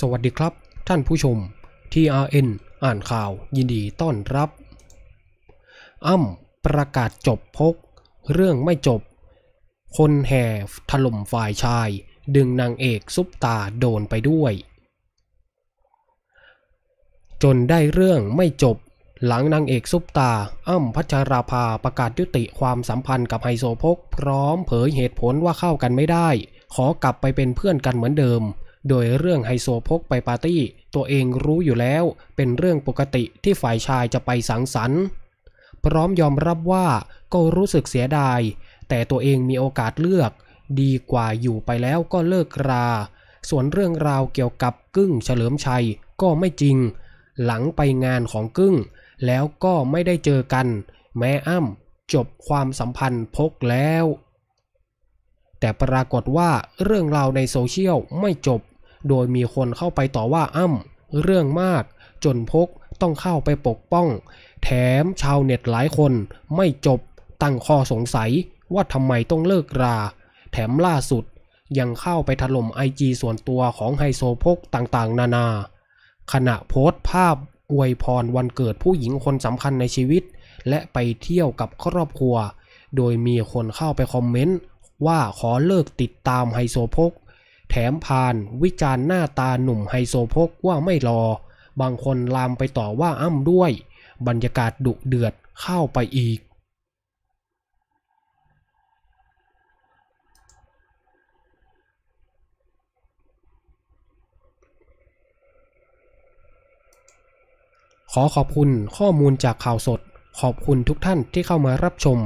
สวัสดีครับ ท่านผู้ชม TRN อ่านข่าว ยินดีต้อนรับ อ้ำประกาศจบพก เรื่องไม่จบ คนแห่ถล่มฝ่ายชาย ดึงนางเอกซุปตาโดนไปด้วย จนได้เรื่องไม่จบ หลังนางเอกซุปตา อ้ำพัชราภาประกาศยุติความสัมพันธ์กับไฮโซพก พร้อมเผยเหตุผลว่าเข้ากันไม่ได้ ขอกลับไปเป็นเพื่อนกันเหมือนเดิม โดยเรื่องไฮโซพกไปปาร์ตี้ ตัวเองรู้อยู่แล้ว เป็นเรื่องปกติที่ฝ่ายชายจะไปสังสรรค์พร้อมยอมรับว่าก็รู้สึกเสียดาย แต่ตัวเองมีโอกาสเลือก ดีกว่าอยู่ไปแล้วก็เลิกรา ส่วนเรื่องราวเกี่ยวกับกึ้งเฉลิมชัยก็ไม่จริง หลังไปงานของกึ้ง แล้วก็ไม่ได้เจอกัน แม้อ้ำจบความสัมพันธ์พกแล้ว แต่ปรากฏว่าเรื่องราวในโซเชียลไม่จบ โดยมีคนเข้าไปต่อว่าอ้ำเรื่องมาก จนพกต้องเข้าไปปกป้อง แถมชาวเน็ตหลายคนไม่จบตั้งข้อสงสัยว่าทำไมต้องเลิกรา แถมล่าสุดยังเข้าไปถล่มไอจีส่วนตัวของไฮโซพกต่างๆ นานา ขณะโพสต์ภาพอวยพรวันเกิดผู้หญิงคนสำคัญในชีวิต และไปเที่ยวกับครอบครัว โดยมีคนเข้าไปคอมเมนต์ว่าขอเลิกติดตามไฮโซพก แถมพานวิจารณ์หน้าตาหนุ่มไฮโซโพกว่าไม่รอ บางคนลามไปต่อว่าอ้ำด้วย บรรยากาศดุเดือดเข้าไปอีก ขอขอบคุณข้อมูลจากข่าวสด ขอบคุณทุกท่านที่เข้ามารับชม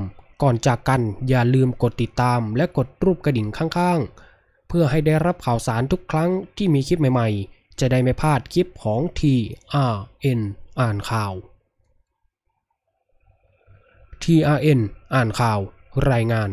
ก่อนจากกันอย่าลืมกดติดตามและกดรูปกระดิ่งข้างๆ เพื่อให้ได้รับข่าวสารทุกครั้งที่มีคลิปใหม่ๆ จะได้ไม่พลาดคลิปของ TRN อ่านข่าว TRN อ่านข่าว รายงาน